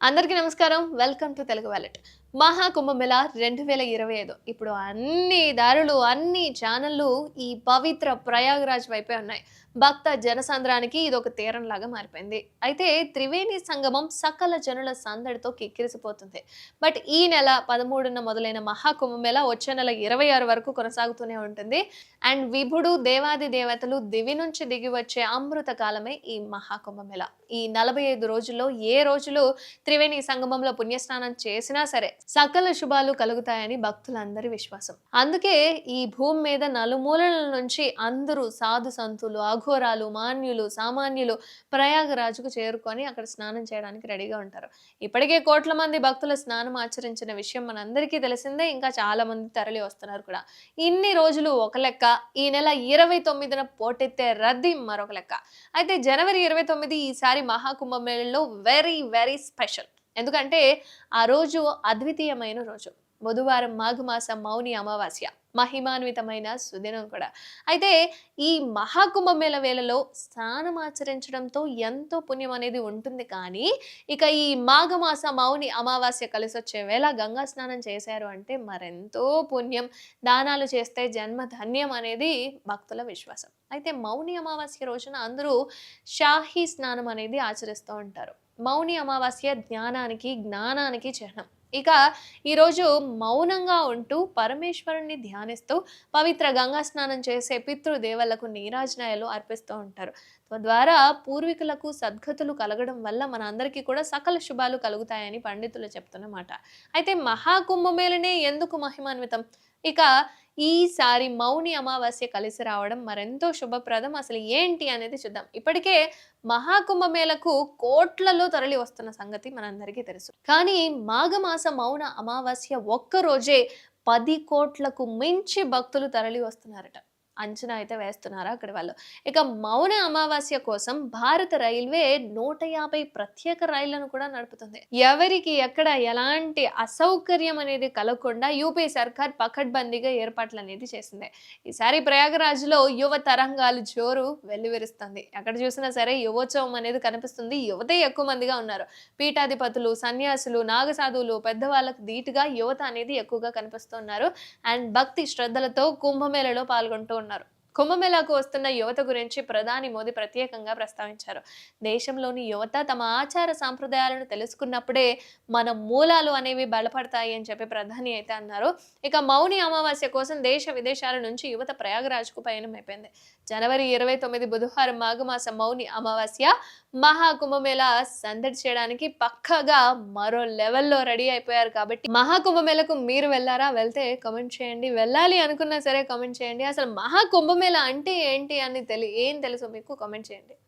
అందరికీ నమస్కారం. Welcome to Telugu wallet Maha Kumbh Mela రెండు వేల ఇరవై ఐదు. ఇప్పుడు అన్ని దారులు అన్ని ఛానళ్ళు ఈ పవిత్ర ప్రయాగరాజ్ వైపే ఉన్నాయి. భక్త జనసాంద్రానికి ఇది ఒక తీరంలాగా మారిపోయింది. అయితే త్రివేణి సంగమం సకల జనుల సందడితో కిక్కిరిసిపోతుంది. బట్ ఈ నెల పదమూడున మొదలైన మహాకుంభమేళ వచ్చే నెల ఇరవై ఆరు వరకు కొనసాగుతూనే ఉంటుంది. అండ్ విభుడు దేవాది దేవతలు దివి నుంచి దిగి వచ్చే అమృత కాలమే ఈ మహాకుంభమేళ. ఈ నలభై ఐదు రోజుల్లో ఏ రోజులు త్రివేణి సంగమంలో పుణ్యస్నానం చేసినా సరే సకల శుభాలు కలుగుతాయని భక్తులందరి విశ్వాసం. అందుకే ఈ భూమి మీద నలుమూలల నుంచి అందరూ సాధు సంతులు అఘోరాలు మాన్యులు సామాన్యులు ప్రయాగరాజుకు చేరుకొని అక్కడ స్నానం చేయడానికి రెడీగా ఉంటారు. ఇప్పటికే కోట్ల మంది భక్తుల స్నానం ఆచరించిన విషయం మనందరికీ తెలిసిందే ఇంకా చాలా మంది తరలి వస్తున్నారు కూడా. ఇన్ని రోజులు ఒక లెక్క ఈ నెల ఇరవై తొమ్మిదిన పోటెత్తే రద్దీ మరొక లెక్క. అయితే జనవరి ఇరవై తొమ్మిది ఈసారి మహాకుంభమేళలో వెరీ వెరీ స్పెషల్. ఎందుకంటే ఆ రోజు అద్వితీయమైన రోజు. బుధవారం మాఘమాసం మౌని అమావాస్య మహిమాన్వితమైన సుదినం కూడా. అయితే ఈ మహాకుంభమేళ వేళలో స్నానం ఆచరించడంతో ఎంతో పుణ్యం అనేది ఉంటుంది కానీ ఇక ఈ మాఘమాస మౌని అమావాస్య కలిసి వచ్చే వేళ గంగా స్నానం చేశారు అంటే మరెంతో పుణ్యం. దానాలు చేస్తే జన్మ ధన్యం అనేది భక్తుల విశ్వాసం. అయితే మౌని అమావాస్య రోజున అందరూ షాహీ స్నానం అనేది ఆచరిస్తూ ఉంటారు. మౌని అమావాస్య జ్ఞానానికి జ్ఞానానికి చిహ్నం ఇక ఈరోజు మౌనంగా ఉంటూ పరమేశ్వరుణ్ణి ధ్యానిస్తూ పవిత్ర గంగా స్నానం చేసే పితృదేవతలకు నీరాజనాయాలు అర్పిస్తూ ఉంటారు. తద్వారా పూర్వీకులకు సద్గతులు కలగడం వల్ల మన అందరికీ కూడా సకల శుభాలు కలుగుతాయని పండితులు చెప్తున్నమాట. అయితే మహాకుంభమేళనే ఎందుకు మహిమాన్వితం? ఇక ఈసారి మౌని అమావాస్య కలిసి రావడం మరెంతో శుభప్రదం. అసలు ఏంటి అనేది చూద్దాం. ఇప్పటికే మహాకుంభమేళకు కోట్లలో తరలి వస్తున్న సంగతి మనందరికీ తెలుసు. కానీ మాఘమాస మౌన అమావాస్య ఒక్క రోజే పది కోట్లకు మించి భక్తులు తరలి వస్తున్నారట. అంచనా అయితే వేస్తున్నారు అక్కడి వాళ్ళు. ఇక మౌన అమావాస్య కోసం భారత రైల్వే నూట యాభై ప్రత్యేక రైళ్ళను కూడా నడుపుతుంది. ఎవరికి ఎక్కడ ఎలాంటి అసౌకర్యం అనేది కలగకుండా యూపీ సర్కార్ పకడ్బందీగా ఏర్పాట్లు అనేది చేసింది. ఈసారి ప్రయాగరాజ్లో యువ తరంగాలు జోరు వెల్లువిరుస్తుంది. ఎక్కడ చూసినా సరే యువోత్సవం అనేది కనిపిస్తుంది. యువతే ఎక్కువ మందిగా ఉన్నారు. పీఠాధిపతులు సన్యాసులు నాగసాధువులు పెద్దవాళ్ళకు ధీటుగా యువత అనేది ఎక్కువగా కనిపిస్తున్నారు. అండ్ భక్తి శ్రద్ధలతో కుంభమేళలో పాల్గొంటూ ఉన్నారు. ఉన్నారు కుంభమేళాకు వస్తున్న యువత గురించి ప్రధాని మోదీ ప్రత్యేకంగా ప్రస్తావించారు. దేశంలోని యువత తమ ఆచార సాంప్రదాయాలను తెలుసుకున్నప్పుడే మన మూలాలు అనేవి బలపడతాయి అని చెప్పి ప్రధాని అయితే అన్నారు. ఇక మౌని అమావాస్య కోసం దేశ విదేశాల నుంచి యువత ప్రయాగరాజ్కు పయనం అయిపోయింది. జనవరి ఇరవై తొమ్మిది బుధవారం మాఘమాస మౌని అమావాస్య మహాకుంభమేళ సందడి చేయడానికి పక్కగా మరో లెవెల్లో రెడీ అయిపోయారు కాబట్టి మహాకుంభమేళకు మీరు వెళ్ళారా వెళ్తే కమెంట్ చేయండి. వెళ్ళాలి అనుకున్నా సరే కమెంట్ చేయండి. అసలు మహాకుంభమేళ అంటే ఏంటి అని తెలి ఏం తెలుసు మీకు కామెంట్ చేయండి.